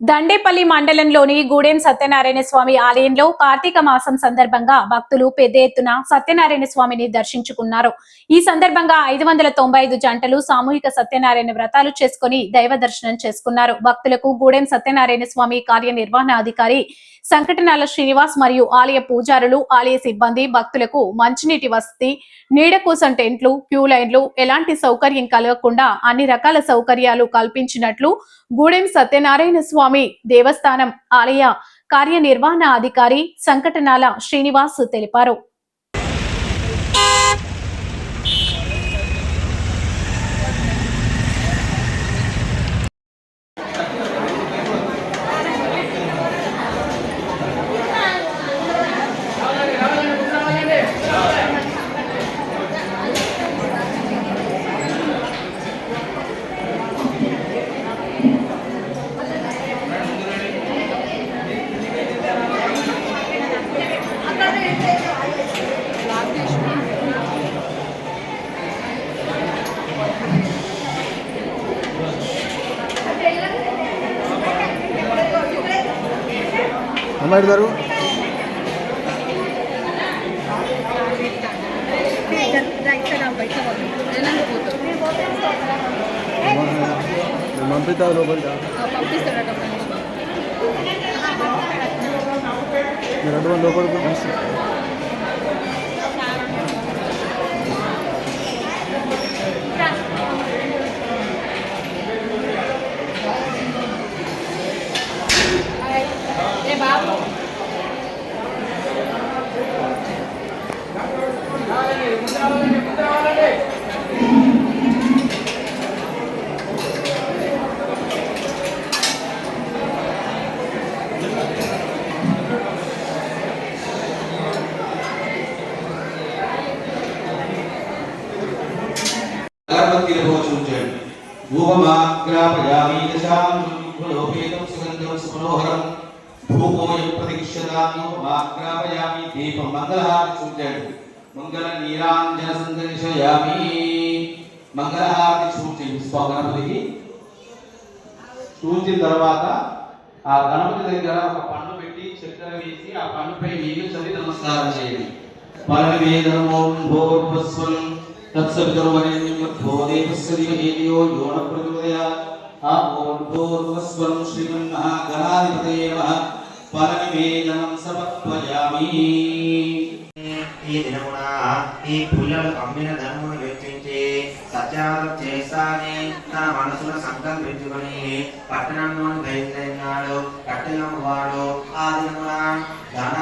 దండేపల్లి మండలంలోని గూడెం సత్యనారాయణ స్వామి ఆలయంలో కార్తీక మాసం సందర్భంగా భక్తులు పెద్ద ఎత్తున సత్యనారాయణ స్వామిని దర్శించుకున్నారు. ఈ సందర్భంగా ఐదు వందల తొంభై ఐదు జంటలు సామూహిక సత్యనారాయణ వ్రతాలు చేసుకుని దైవ దర్శనం చేసుకున్నారు. భక్తులకు గూడెం సత్యనారాయణ స్వామి కార్యనిర్వహణాధికారి సంకటనాల శ్రీనివాస్ మరియు ఆలయ పూజారులు ఆలయ సిబ్బంది భక్తులకు మంచినీటి వసతి నీడ కోసం టెంట్లు క్యూ లైన్లు ఎలాంటి సౌకర్యం కలగకుండా అన్ని రకాల సౌకర్యాలు కల్పించినట్లు గూడెం సత్యనారాయణ స్వామి దేవస్థానం ఆలయ కార్యనిర్వహణ అధికారి సంకటనాల శ్రీనివాస్ తెలిపారు. అమ్మాయి గారు? పంపిస్తా లోపలికి రెండు మంది లోపలికి పంపిస్తే. అగరబత్తిరభోచుంచండి ధూపమాగ్రాపయామి సుగంధం సుమనోహరం. ధూపోయం ప్రతిక్షదామ్యోపమాగ్రాపయామి దీపం మంగళహారతి చూచండి మంగళ నీరాంజన సందర్శయామి మంగళహారతి చూచి గణపతికి చూచిన తర్వాత ఆ గణపతి దగ్గర ఒక పన్ను పెట్టి చక్కెర వేసి ఆ పన్నుపై నీళ్ళు చల్లి నమస్కారం చేయండి. పరమేదమోం భోర్భస్వం తత్సవితుర్వరేణ్యం భో దేవస్య ధియో యో న ప్రచోదయాత్ ఆ ఓం భోర్భస్వం శ్రీమన్మహాగణాధిపతయే నమః పరమేదనం ఈ దినమున ఈ పుల్లలు అమ్మిన ధనమును వెచ్చించి సత్యాలు మనసులో పట్టణంలోని బయలుదేరినాడు వాడు ఆ దినమున ధన